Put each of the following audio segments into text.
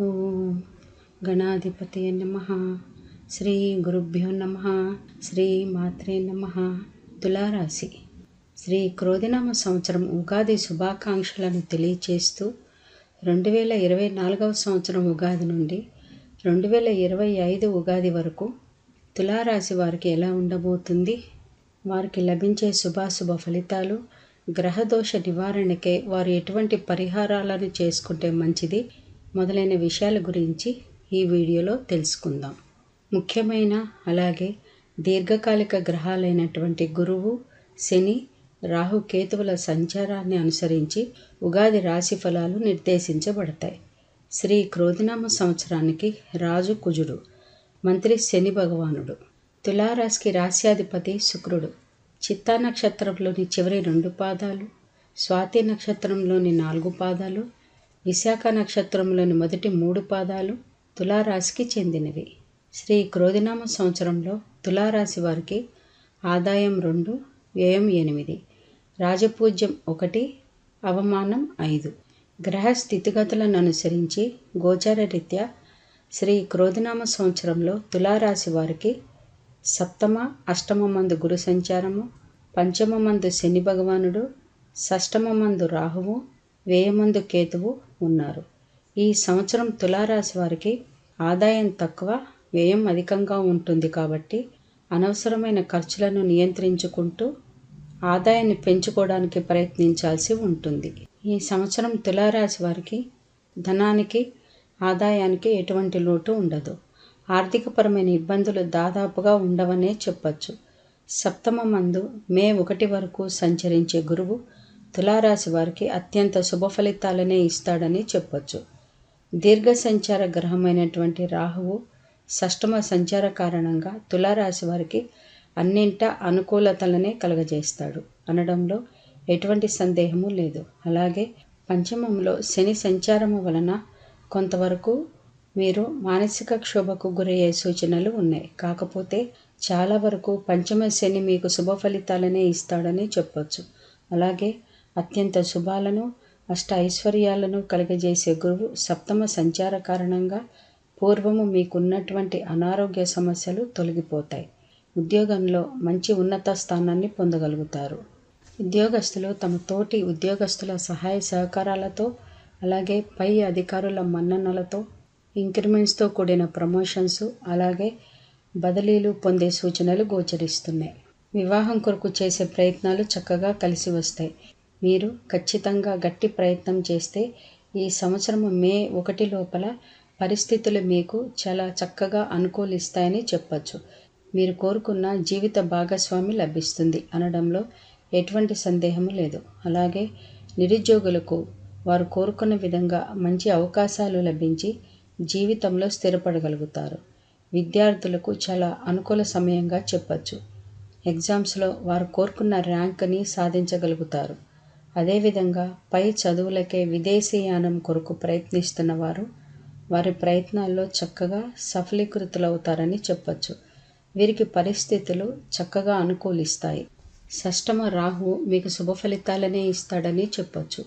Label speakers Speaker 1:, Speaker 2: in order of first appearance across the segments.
Speaker 1: ఓం గణాధిపతి నమ. శ్రీ గురుభ్యో నమ. శ్రీ మాత్రే నమ. తులారాశి. శ్రీ క్రోధినామ సంవత్సరం ఉగాది శుభాకాంక్షలను తెలియచేస్తూ రెండు వేల ఇరవై నాలుగవ సంవత్సరం ఉగాది నుండి రెండు వేల ఇరవై ఐదు ఉగాది వరకు తులారాశి వారికి ఎలా ఉండబోతుంది? వారికి లభించే శుభాశుభ ఫలితాలు గ్రహదోష నివారణకే వారు ఎటువంటి పరిహారాలను చేసుకుంటే మంచిది? మొదలైన విషయాల గురించి ఈ వీడియోలో తెలుసుకుందాం. ముఖ్యమైన అలాగే దీర్ఘకాలిక గ్రహాలైనటువంటి గురువు శని రాహు కేతువుల సంచారాన్ని అనుసరించి ఉగాది రాశి ఫలాలు నిర్దేశించబడతాయి. శ్రీ క్రోధినామ సంవత్సరానికి రాజు కుజుడు మంత్రి శని భగవానుడు తులారాశికి రాశ్యాధిపతి శుక్రుడు చిత్తా నక్షత్రంలోని చివరి రెండు పాదాలు స్వాతి నక్షత్రంలోని నాలుగు పాదాలు విశాఖ నక్షత్రంలోని మొదటి మూడు పాదాలు తులారాశికి చెందినవి. శ్రీ క్రోధినామ సంవత్సరంలో తులారాశి వారికి ఆదాయం రెండు వ్యయం ఎనిమిది రాజపూజ్యం ఒకటి అవమానం ఐదు. గ్రహ స్థితిగతులను అనుసరించి గోచార రీత్యా శ్రీ క్రోధినామ సంవత్సరంలో తులారాశి వారికి సప్తమ అష్టమ మందు గురు సంచారము పంచమ మందు శని భగవానుడు షష్టమ మందు రాహువు వేయమందు కేతువు ఉన్నారు. ఈ సంవత్సరం తులారాశి వారికి ఆదాయం తక్కువ వ్యయం అధికంగా ఉంటుంది కాబట్టి అనవసరమైన ఖర్చులను నియంత్రించుకుంటూ ఆదాయాన్ని పెంచుకోవడానికి ప్రయత్నించాల్సి ఉంటుంది. ఈ సంవత్సరం తులారాశి వారికి ధనానికి ఆదాయానికి ఎటువంటి లోటు ఉండదు. ఆర్థికపరమైన ఇబ్బందులు దాదాపుగా ఉండవనే చెప్పచ్చు. సప్తమ మందు మే ఒకటి వరకు సంచరించే గురువు తులారాశి వారికి అత్యంత శుభ ఫలితాలనే ఇస్తాడని చెప్పొచ్చు. దీర్ఘ సంచార గ్రహమైనటువంటి రాహువు షష్టమ సంచార కారణంగా తులారాశి వారికి అన్నింట అనుకూలతలనే కలగజేస్తాడు. అనడంలో ఎటువంటి సందేహము లేదు. అలాగే పంచమంలో శని సంచారము వలన కొంతవరకు మీరు మానసిక క్షోభకు గురయ్యే సూచనలు ఉన్నాయి. కాకపోతే చాలా వరకు పంచమ శని మీకు శుభ ఫలితాలనే ఇస్తాడని చెప్పొచ్చు. అలాగే అత్యంత శుభాలను అష్ట ఐశ్వర్యాలను కలుగజేసే గురువు సప్తమ సంచార కారణంగా పూర్వము మీకున్నటువంటి అనారోగ్య సమస్యలు తొలగిపోతాయి. ఉద్యోగంలో మంచి ఉన్నత స్థానాన్ని పొందగలుగుతారు. ఉద్యోగస్తులు తమ తోటి ఉద్యోగస్తుల సహాయ సహకారాలతో అలాగే పై అధికారుల మన్ననలతో ఇంక్రిమెంట్స్తో కూడిన ప్రమోషన్స్ అలాగే బదిలీలు పొందే సూచనలు గోచరిస్తున్నాయి. వివాహం కొరకు చేసే ప్రయత్నాలు చక్కగా కలిసి వస్తాయి. మీరు ఖచ్చితంగా గట్టి ప్రయత్నం చేస్తే ఈ సంవత్సరం మే ఒకటి లోపల పరిస్థితులు మీకు చాలా చక్కగా అనుకూలిస్తాయని చెప్పచ్చు. మీరు కోరుకున్న జీవిత భాగస్వామి లభిస్తుంది అనడంలో ఎటువంటి సందేహం లేదు. అలాగే నిరుద్యోగులకు వారు కోరుకున్న విధంగా మంచి అవకాశాలు లభించి జీవితంలో స్థిరపడగలుగుతారు. విద్యార్థులకు చాలా అనుకూల సమయంగా చెప్పచ్చు. ఎగ్జామ్స్లో వారు కోరుకున్న ర్యాంక్ని సాధించగలుగుతారు. అదేవిధంగా పై చదువులకే విదేశీయానం కొరకు ప్రయత్నిస్తున్న వారు వారి ప్రయత్నాల్లో చక్కగా సఫలీకృతులవుతారని చెప్పచ్చు. వీరికి పరిస్థితులు చక్కగా అనుకూలిస్తాయి. షష్టమ రాహు మీకు శుభ ఫలితాలనే ఇస్తాడని చెప్పొచ్చు.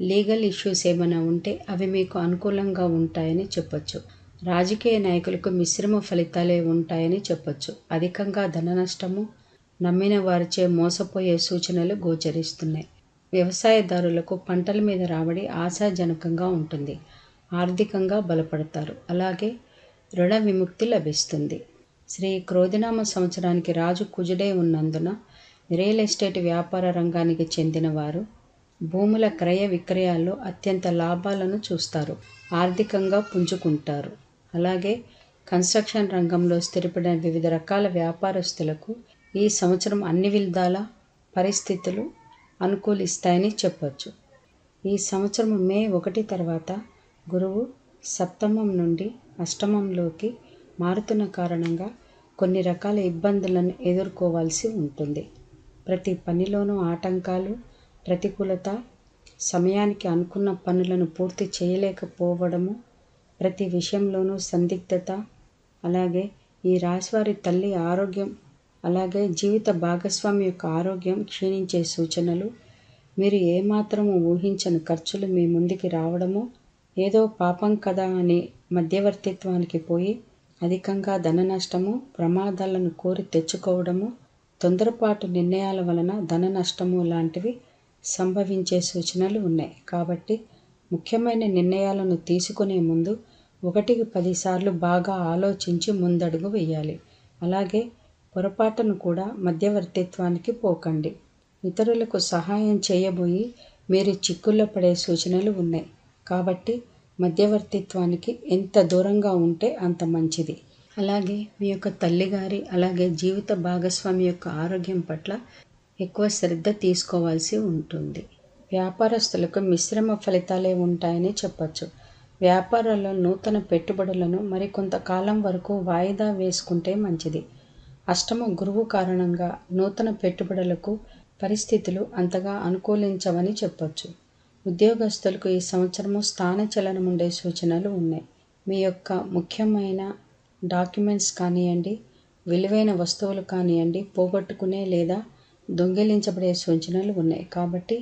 Speaker 1: లీగల్ ఇష్యూస్ ఏమైనా ఉంటే అవి మీకు అనుకూలంగా ఉంటాయని చెప్పొచ్చు. రాజకీయ నాయకులకు మిశ్రమ ఫలితాలే ఉంటాయని చెప్పొచ్చు. అధికంగా ధన నష్టము నమ్మిన వారిచే మోసపోయే సూచనలు గోచరిస్తున్నాయి. వ్యవసాయదారులకు పంటల మీద రాబడి ఆశాజనకంగా ఉంటుంది. ఆర్థికంగా బలపడతారు. అలాగే రుణ విముక్తి లభిస్తుంది. శ్రీ క్రోధినామ సంవత్సరానికి రాజు కుజుడే ఉన్నందున రియల్ ఎస్టేట్ వ్యాపార రంగానికి చెందిన వారు భూముల క్రయ విక్రయాల్లో అత్యంత లాభాలను చూస్తారు. ఆర్థికంగా పుంజుకుంటారు. అలాగే కన్స్ట్రక్షన్ రంగంలో స్థిరపడిన వివిధ రకాల వ్యాపారస్తులకు ఈ సంవత్సరం అన్ని విధాల పరిస్థితులు అనుకూలిస్తాయని చెప్పొచ్చు. ఈ సంవత్సరం మే ఒకటి తర్వాత గురువు సప్తమం నుండి అష్టమంలోకి మారుతున్న కారణంగా కొన్ని రకాల ఇబ్బందులను ఎదుర్కోవాల్సి ఉంటుంది. ప్రతి పనిలోనూ ఆటంకాలు ప్రతికూలత సమయానికి అనుకున్న పనులను పూర్తి చేయలేకపోవడము ప్రతి విషయంలోనూ సందిగ్ధత అలాగే ఈ రాశివారి తల్లి ఆరోగ్యం అలాగే జీవిత భాగస్వామి యొక్క ఆరోగ్యం క్షీణించే సూచనలు. మీరు ఏమాత్రము ఊహించని ఖర్చులు మీ ముందుకి రావడము ఏదో పాపం కదా అని మధ్యవర్తిత్వానికి పోయి అధికంగా ధన నష్టము ప్రమాదాలను కోరి తెచ్చుకోవడము తొందరపాటు నిర్ణయాల వలన ధన నష్టము లాంటివి సంభవించే సూచనలు ఉన్నాయి. కాబట్టి ముఖ్యమైన నిర్ణయాలను తీసుకునే ముందు ఒకటికి పదిసార్లు బాగా ఆలోచించి ముందడుగు వేయాలి. అలాగే పొరపాటును కూడా మధ్యవర్తిత్వానికి పోకండి. ఇతరులకు సహాయం చేయబోయి మీరు చిక్కుల్లో పడే సూచనలు ఉన్నాయి. కాబట్టి మధ్యవర్తిత్వానికి ఎంత దూరంగా ఉంటే అంత మంచిది. అలాగే మీ యొక్క తల్లిగారి అలాగే జీవిత భాగస్వామి యొక్క ఆరోగ్యం పట్ల ఎక్కువ శ్రద్ధ తీసుకోవాల్సి ఉంటుంది. వ్యాపారస్తులకు మిశ్రమ ఫలితాలే ఉంటాయని చెప్పచ్చు. వ్యాపారాల్లో నూతన పెట్టుబడులను మరికొంతకాలం వరకు వాయిదా వేసుకుంటే మంచిది. అష్టమ గురువు కారణంగా నూతన పెట్టుబడులకు పరిస్థితులు అంతగా అనుకూలించవని చెప్పొచ్చు. ఉద్యోగస్తులకు ఈ సంవత్సరము స్థాన చలనం ఉండే సూచనలు ఉన్నాయి. మీ యొక్క ముఖ్యమైన డాక్యుమెంట్స్ కానివ్వండి విలువైన వస్తువులు కానివ్వండి పోగొట్టుకునే లేదా దొంగిలించబడే సూచనలు ఉన్నాయి. కాబట్టి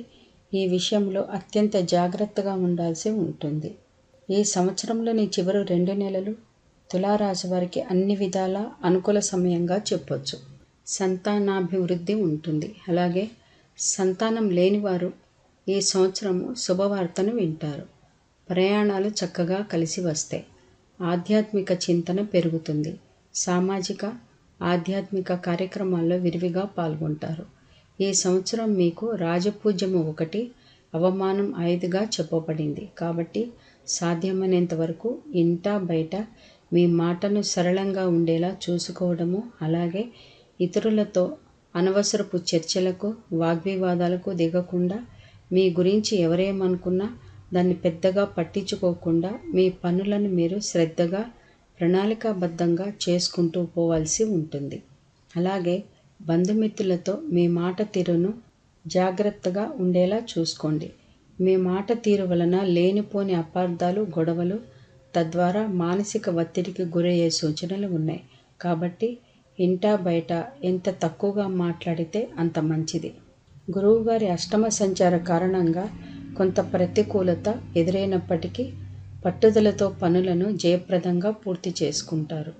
Speaker 1: ఈ విషయంలో అత్యంత జాగ్రత్తగా ఉండాల్సి ఉంటుంది. ఈ సంవత్సరంలోని చివరి రెండు నెలలు తులారాశి వారికి అన్ని విధాల అనుకూల సమయంగా చెప్పొచ్చు. సంతానాభివృద్ధి ఉంటుంది. అలాగే సంతానం లేనివారు ఈ సంవత్సరము శుభవార్తను వింటారు. ప్రయాణాలు చక్కగా కలిసి వస్తాయి ఆధ్యాత్మిక చింతన పెరుగుతుంది. సామాజిక ఆధ్యాత్మిక కార్యక్రమాల్లో విరివిగా పాల్గొంటారు. ఈ సంవత్సరం మీకు రాజపూజ్యము ఒకటి అవమానం ఐదుగా చెప్పబడింది. కాబట్టి సాధ్యమైనంత వరకు ఇంట బయట మీ మాటను సరళంగా ఉండేలా చూసుకోవడము అలాగే ఇతరులతో అనవసరపు చర్చలకు వాగ్వివాదాలకు దిగకుండా మీ గురించి ఎవరేమనుకున్నా దాన్ని పెద్దగా పట్టించుకోకుండా మీ పనులను మీరు శ్రద్ధగా ప్రణాళికాబద్ధంగా చేసుకుంటూ పోవాల్సి ఉంటుంది. అలాగే బంధుమిత్రులతో మీ మాట తీరును జాగ్రత్తగా ఉండేలా చూసుకోండి. మీ మాట తీరు వలన లేనిపోని అపార్థాలు గొడవలు తద్వారా మానసిక ఒత్తిడికి గురయ్యే సూచనలు ఉన్నాయి. కాబట్టి ఇంటా బయట ఎంత తక్కువగా మాట్లాడితే అంత మంచిది. గురువుగారి అష్టమ సంచార కారణంగా కొంత ప్రతికూలత ఎదురైనప్పటికీ పట్టుదలతో పనులను జయప్రదంగా పూర్తి చేసుకుంటారు.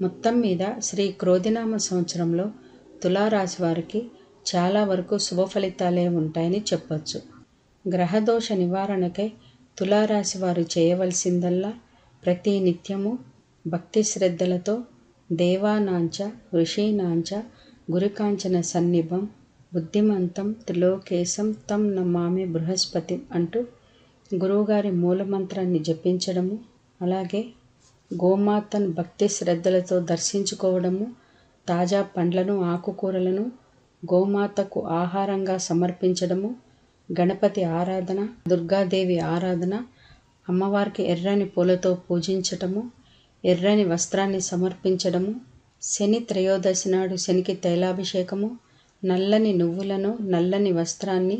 Speaker 1: మొత్తం మీద శ్రీ క్రోధినామ సంవత్సరంలో తులారాశి వారికి చాలా వరకు శుభ ఫలితాలే ఉంటాయని చెప్పొచ్చు. గ్రహదోష నివారణకై తులారాశి వారు చేయవలసిందల్లా ప్రతి నిత్యము భక్తి శ్రద్ధలతో దేవానాంచ ఋషీనాంచ గురికాంచన సన్నిభం బుద్ధిమంతం త్రిలోకేశం తం నమామి బృహస్పతి అంటూ గురువుగారి మూలమంత్రాన్ని జపించడము అలాగే గోమాతను భక్తి శ్రద్ధలతో దర్శించుకోవడము తాజా పండ్లను ఆకుకూరలను గోమాతకు ఆహారంగా సమర్పించడము గణపతి ఆరాధన దుర్గాదేవి ఆరాధన అమ్మవారికి ఎర్రని పూలతో పూజించటము ఎర్రని వస్త్రాన్ని సమర్పించడము శని త్రయోదశి నాడు శనికి తైలాభిషేకము నల్లని నువ్వులను నల్లని వస్త్రాన్ని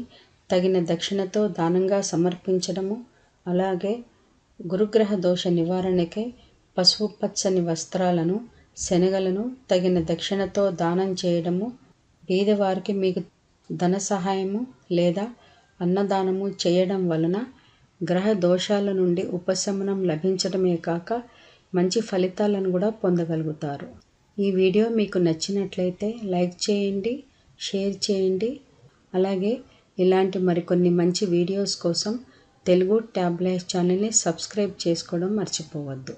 Speaker 1: తగిన దక్షిణతో దానంగా సమర్పించడము అలాగే గురుగ్రహ దోష నివారణకే పసుపు పచ్చని వస్త్రాలను శనగలను తగిన దక్షిణతో దానం చేయడము బీదవారికి మీకు ధన సహాయము లేదా అన్నదానము చేయడం వలన గ్రహ దోషాల నుండి ఉపశమనం లభించడమే కాక మంచి ఫలితాలను కూడా పొందగలుగుతారు. ఈ వీడియో మీకు నచ్చినట్లయితే లైక్ చేయండి షేర్ చేయండి. అలాగే ఇలాంటి మరికొన్ని మంచి వీడియోస్ కోసం తెలుగు ట్యాబ్లెట్ ఛానల్ని సబ్స్క్రైబ్ చేసుకోవడం మర్చిపోవద్దు.